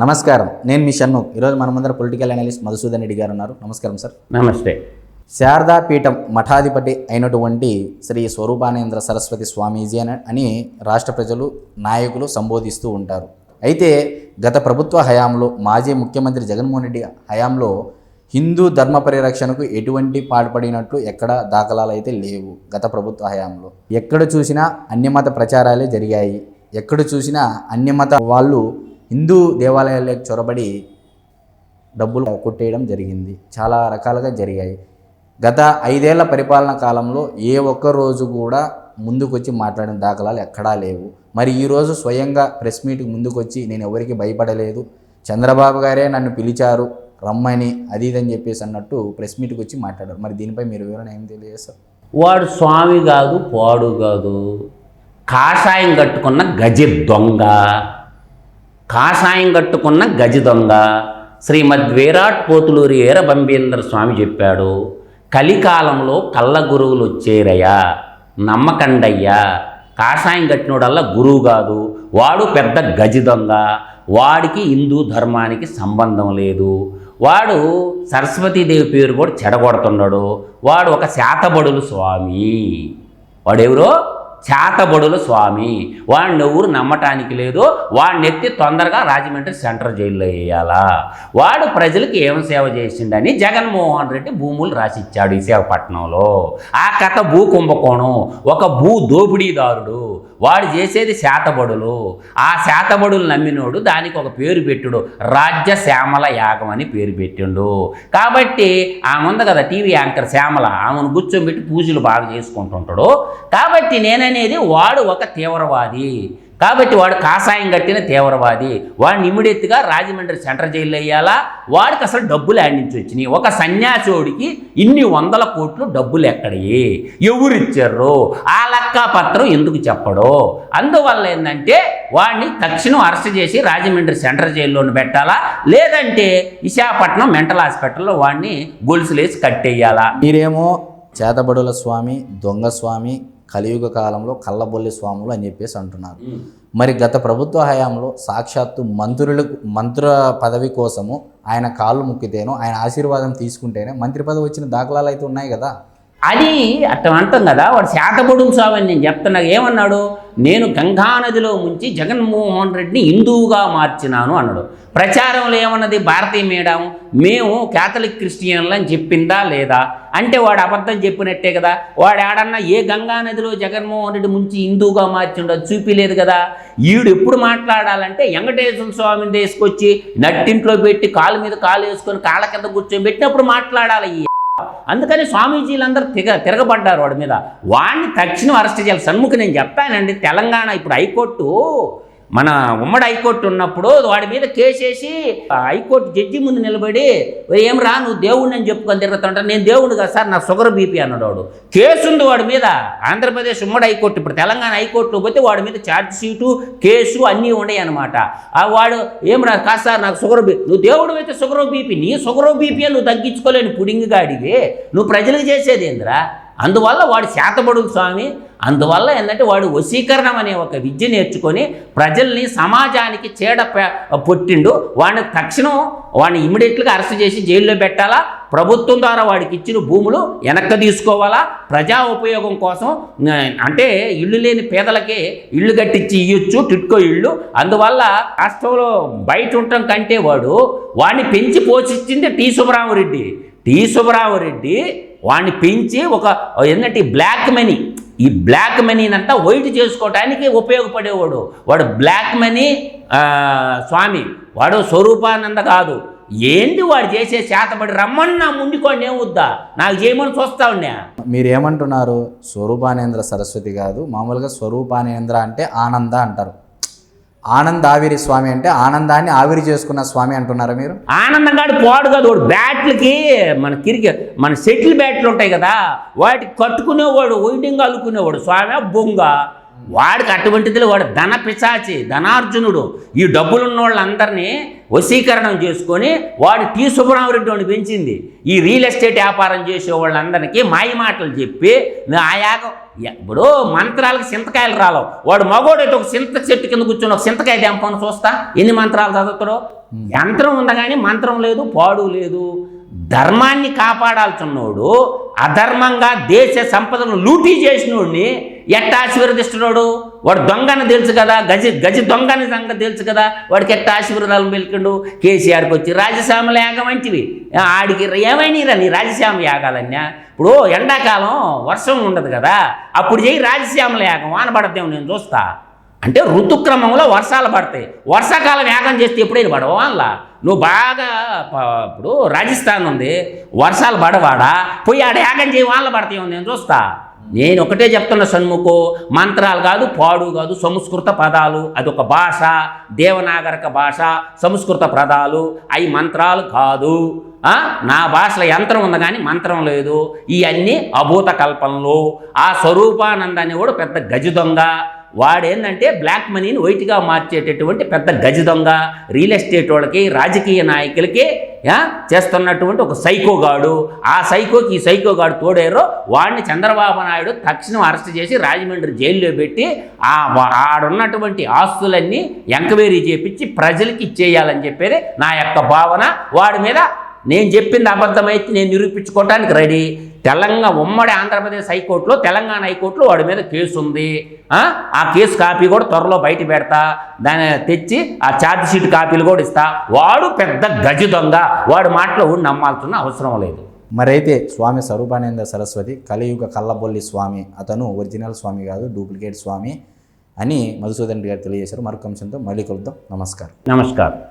నమస్కారం. నేను మీ షన్ను ఈరోజు మన ముందర పొలిటికల్ అనలిస్ట్ మధుసూదన్ రెడ్డి గారు ఉన్నారు. నమస్కారం సార్. నమస్తే. శారదా పీఠం మఠాధిపతి అయినటువంటి శ్రీ స్వరూపానందేంద్ర సరస్వతి స్వామీజీ అని అని రాష్ట్ర ప్రజలు నాయకులు సంబోధిస్తూ ఉంటారు. అయితే గత ప్రభుత్వ హయాంలో మాజీ ముఖ్యమంత్రి జగన్మోహన్ రెడ్డి హయాంలో హిందూ ధర్మ పరిరక్షణకు ఎటువంటి పాటుపడినట్లు ఎక్కడ దాఖలాలు అయితే లేవు గత ప్రభుత్వ హయాంలో. ఎక్కడ చూసినా అన్యమత ప్రచారాలే జరిగాయి. ఎక్కడ చూసినా అన్యమత వాళ్ళు హిందూ దేవాలయాలకు చొరబడి డబ్బులు కొట్టేయడం జరిగింది. చాలా రకాలుగా జరిగాయి. గత ఐదేళ్ళ పరిపాలన కాలంలో ఏ ఒక్క రోజు కూడా ముందుకొచ్చి మాట్లాడిన దాఖలాలు ఎక్కడా లేవు. మరి ఈరోజు స్వయంగా ప్రెస్ మీట్కి ముందుకొచ్చి నేను ఎవరికి భయపడలేదు. చంద్రబాబు గారే నన్ను పిలిచారు. రమ్మని అది ఇది అని చెప్పేసి అన్నట్టు ప్రెస్ మీట్కి వచ్చి మాట్లాడారు. మరి దీనిపై మీరు వివరణ ఏం తెలియజేస్తారు వాడు స్వామి కాదు పాడు కాదు. కాషాయం కట్టుకున్న గజ దొంగ. కాషాయం కట్టుకున్న గజ దొంగ శ్రీమద్ విరాట్ పోతులూరి వీరబంబేంద్ర స్వామి చెప్పాడు కలికాలంలో కళ్ళ గురువులు వచ్చేరయ్యా నమ్మకండయ్యా. కాషాయం కట్టినోడల్లా గురువు కాదు వాడు పెద్ద గజి దొంగ. వాడికి హిందూ ధర్మానికి సంబంధం లేదు. వాడు సరస్వతీదేవి పేరు కూడా చెడగొడుతున్నాడు. వాడు ఒక శాతబడులు స్వామి. వాడెవరో? చేతబడుల స్వామి. వాడిని ఎవరు నమ్మటానికి లేదు వాడిని ఎత్తి తొందరగా రాజమండ్రి సెంట్రల్ జైల్లో వేయాలా. వాడు ప్రజలకు ఏం సేవ చేసిండని జగన్మోహన్ రెడ్డి భూములు రాసిచ్చాడు విశాఖపట్నంలో. ఆ కథ భూ కుంభకోణం ఒక భూ దోపిడీదారుడు వాడు చేసేది శాతబడులు. ఆ శాతబడులు నమ్మినోడు దానికి ఒక పేరు పెట్టుడు. రాజ్య శ్యామల యాగం అని పేరు పెట్టిండు. కాబట్టి ఆమె ఉంది కదా టీవీ యాంకర్ శ్యామల. ఆమెను కూర్చోబెట్టి పూజలు బాగా చేసుకుంటుంటాడు. కాబట్టి నేననేది వాడు ఒక తీవ్రవాది. కాబట్టి వాడు కాషాయం కట్టిన తీవ్రవాది. వాడిని ఇమిడియట్గా రాజమండ్రి సెంట్రల్ జైల్లో వేయాలా? వాడికి అసలు డబ్బులు ఆడించి వచ్చినాయి. ఒక సన్యాసోడికి ఇన్ని వందల కోట్లు డబ్బులు ఎక్కడయి? ఎవరిచ్చారు? ఆ లక్కా పత్రం ఎందుకు చెప్పడు? అందువల్ల ఏంటంటే వాడిని తక్షణం అరెస్ట్ చేసి రాజమండ్రి సెంట్రల్ జైల్లోని పెట్టాలా? లేదంటే విశాఖపట్నం మెంటల్ హాస్పిటల్లో వాడిని గొలుసులేసి కట్టేయాలా? మీరేమో చేతబడుల స్వామి దొంగ స్వామి కలియుగ కాలంలో కళ్ళబొల్లి స్వాములు అని చెప్పేసి అంటున్నారు. మరి గత ప్రభుత్వ హయాంలో సాక్షాత్తు మంత్రులకు మంత్ర పదవి కోసము ఆయన కాళ్ళు ముక్కితేనో ఆయన ఆశీర్వాదం తీసుకుంటేనే మంత్రి పదవి వచ్చిన దాఖలాలు అయితే ఉన్నాయి కదా. అది అట్ట అంటాం కదా వాడు శాతపడులు స్వామి అని నేను చెప్తున్నా ఏమన్నాడు? నేను గంగానదిలో ముంచి జగన్మోహన్ రెడ్డిని హిందువుగా మార్చినాను అన్నాడు. ప్రచారంలో ఏమన్నది? భారతీయ మేడం మేము కేథలిక్ క్రిస్టియన్లు అని చెప్పిందా లేదా? అంటే వాడు అబద్ధం చెప్పినట్టే కదా వాడు ఆడన్నా ఏ గంగానదిలో జగన్మోహన్ రెడ్డి ముంచి హిందువుగా మార్చిండో ఉండదు చూపిలేదు కదా. ఈడు ఎప్పుడు మాట్లాడాలంటే వెంకటేశ్వర స్వామిని తీసుకొచ్చి నట్టింట్లో పెట్టి కాలు మీద కాలు వేసుకొని కాళ్ళ కింద కూర్చొని పెట్టినప్పుడు మాట్లాడాలి. అందుకని స్వామీజీలందరూ తిగ తిరగబడ్డారు వాడి మీద. వాడిని తక్షణం అరెస్ట్ చేయాలి. సన్ముఖ నేను చెప్పానండి. తెలంగాణ ఇప్పుడు హైకోర్టు మన ఉమ్మడి హైకోర్టు ఉన్నప్పుడు వాడి మీద కేసేసి ఆ హైకోర్టు జడ్జి ముందు నిలబడి ఏం రా నువ్వు దేవుడిని అని చెప్పుకొని తిరుగుతుంటా నేను దేవుడు కదా సార్ నా షుగర్ బీపీ అన్నాడు వాడు. కేసు ఉంది వాడి మీద. ఆంధ్రప్రదేశ్ ఉమ్మడి హైకోర్టు ఇప్పుడు తెలంగాణ హైకోర్టులో పోతే వాడి మీద ఛార్జ్ షీటు కేసు అన్నీ ఉన్నాయి అనమాట ఆ వాడు ఏం రా కాదు సార్ నాకు షుగర్ బీ నువ్వు దేవుడు అయితే షుగర్ బీపీ నీ షుగర్ బీపీ నువ్వు తగ్గించుకోలేని పుడింగ్ గాడివి. నువ్వు ప్రజలకు చేసేది ఏందిరా? అందువల్ల వాడు శాతపడు స్వామి అందువల్ల ఏంటంటే వాడు వశీకరణం అనే ఒక విద్య నేర్చుకొని ప్రజల్ని సమాజానికి చీడ పొట్టిండు. వాడిని తక్షణం వాడిని ఇమ్మీడియట్గా అరెస్ట్ చేసి జైల్లో పెట్టాలా? ప్రభుత్వం ద్వారా వాడికి ఇచ్చిన భూములు వెనక్కి తీసుకోవాలా? ప్రజా ఉపయోగం కోసం అంటే ఇల్లు లేని పేదలకి ఇల్లు కట్టించి ఇయ్యొచ్చు టిట్కో ఇల్లు అందువల్ల రాష్ట్రంలో బయట ఉండటం కంటే వాడు వాడిని పెంచి పోషించింది టి సుబ్బరామరెడ్డి టి సుబ్బరామరెడ్డి వాడిని పెంచి ఒక ఏంటంటే బ్లాక్ మనీ ఈ బ్లాక్ మనీనంతా వైట్ చేసుకోవటానికి ఉపయోగపడేవాడు. వాడు బ్లాక్ మనీ స్వామి వాడు స్వరూపానంద కాదు. ఏంది వాడు చేసే చేతబడి రమ్మన్నా ముందుకోండి ఏమొద్దా నాకు చేయమని చూస్తా ఉన్నా మీరు ఏమంటున్నారు స్వరూపానేంద్ర సరస్వతి కాదు. మామూలుగా స్వరూపానేంద్ర అంటే ఆనంద అంటారు. ఆనంద్ ఆవిరి స్వామి అంటే ఆనందాన్ని ఆవిరి చేసుకున్న స్వామి అంటున్నారా మీరు? ఆనందంగాడు పోడు కాదు. వాడు బ్యాట్లకి మన క్రికెట్ మన సెటిల్ బ్యాట్లు ఉంటాయి కదా వాటికి కట్టుకునేవాడు వైడింగ్ అల్లుకునేవాడు. స్వామి బొంగ. వాడికి అటువంటిది వాడు ధన పిశాచి ధనార్జునుడు. ఈ డబ్బులున్న వాళ్ళందరినీ వశీకరణం చేసుకొని వాడు టీ. సుబ్రహ్మరెడ్డి వాడిని పెంచింది. ఈ రియల్ ఎస్టేట్ వ్యాపారం చేసే వాళ్ళందరికీ మాయ మాటలు చెప్పి ఆ యాగం ఇప్పుడు మంత్రాలకు చింతకాయలు రాలవు. వాడు మగోడైతే ఒక చింత చెట్టు కింద కూర్చొని ఒక చింతకాయ తెంపని చూస్తా. ఎన్ని మంత్రాలు చదువుతాడో? యంత్రం ఉంది కానీ మంత్రం లేదు పాడు లేదు. ధర్మాన్ని కాపాడాల్సినోడు అధర్మంగా దేశ సంపదను లూటీ చేసినోడిని ఎట్ట ఆశీర్వదిస్తున్నాడు? వాడు దొంగని తెలుసు కదా గజి గజి దొంగని సంగతి తెలుసు కదా వాడికి ఎట్ట ఆశీర్వాదాలు మెలికిండు? కేసీఆర్కి వచ్చి రాజశ్యామల యాగం వంటివి ఆడికి ఏమైనా నీ రాజశ్యామ యాగాలన్నా? ఇప్పుడు ఎండాకాలం వర్షం ఉండదు కదా అప్పుడు చేయి రాజశ్యామల యాగం వాన పడద్దేమో నేను చూస్తా. అంటే ఋతుక్రమంలో వర్షాలు పడతాయి. వర్షాకాలం యాగం చేస్తే ఎప్పుడైనా పడవు అలా నువ్వు బాగా ఇప్పుడు రాజస్థాన్ ఉంది వర్షాలు పడవాడా? పోయి ఆడ యాగం చేయి వాళ్ళు పడతాయి నేను చూస్తా. నేను ఒకటే చెప్తున్న సన్ముఖో మంత్రాలు కాదు పాడు కాదు సంస్కృత పదాలు. అదొక భాష దేవనాగరిక భాష సంస్కృత పదాలు. అవి మంత్రాలు కాదు. నా భాషలో యంత్రం ఉంది కానీ మంత్రం లేదు. ఇవన్నీ అభూత కల్పనలు. ఆ స్వరూపానందాన్ని కూడా పెద్ద గజ దొంగ. వాడేందంటే బ్లాక్ మనీని వైట్గా మార్చేటటువంటి పెద్ద గజ దొంగ. రియల్ ఎస్టేట్ వాళ్ళకి రాజకీయ నాయకులకి చేస్తున్నటువంటి ఒక సైకోగాడు ఆ సైకోకి ఈ సైకోగాడు తోడేరో వాడిని చంద్రబాబు నాయుడు తక్షణం అరెస్ట్ చేసి రాజమండ్రి జైల్లో పెట్టి ఆ ఆడున్నటువంటి ఆస్తులన్నీ ఎంక్వైరీ చేపించి ప్రజలకి ఇచ్చేయాలని చెప్పేది నా యొక్క భావన. వాడి మీద నేను చెప్పింది అబద్ధమైతే నేను నిరూపించుకోవడానికి రెడీ. తెలంగాణ ఉమ్మడి ఆంధ్రప్రదేశ్ హైకోర్టులో తెలంగాణ హైకోర్టులో వాడి మీద కేసు ఉంది. ఆ? కేసు కాపీ కూడా త్వరలో బయట పెడతా. దాన్ని తెచ్చి ఆ ఛార్జ్ షీట్ కాపీలు కూడా ఇస్తా. వాడు పెద్ద గజ దొంగ. వాడి మాటలో నమ్మాల్సిన అవసరం లేదు. మరైతే స్వామి స్వరూపానంద సరస్వతి కలియుగ కల్లబొల్లి స్వామి అతను ఒరిజినల్ స్వామి కాదు డూప్లికేట్ స్వామి అని మధుసూదన్ రెడ్డి గారు తెలియజేశారు. మరొక అంశంతో మళ్ళీ కలుద్దాం. నమస్కారం. నమస్కారం.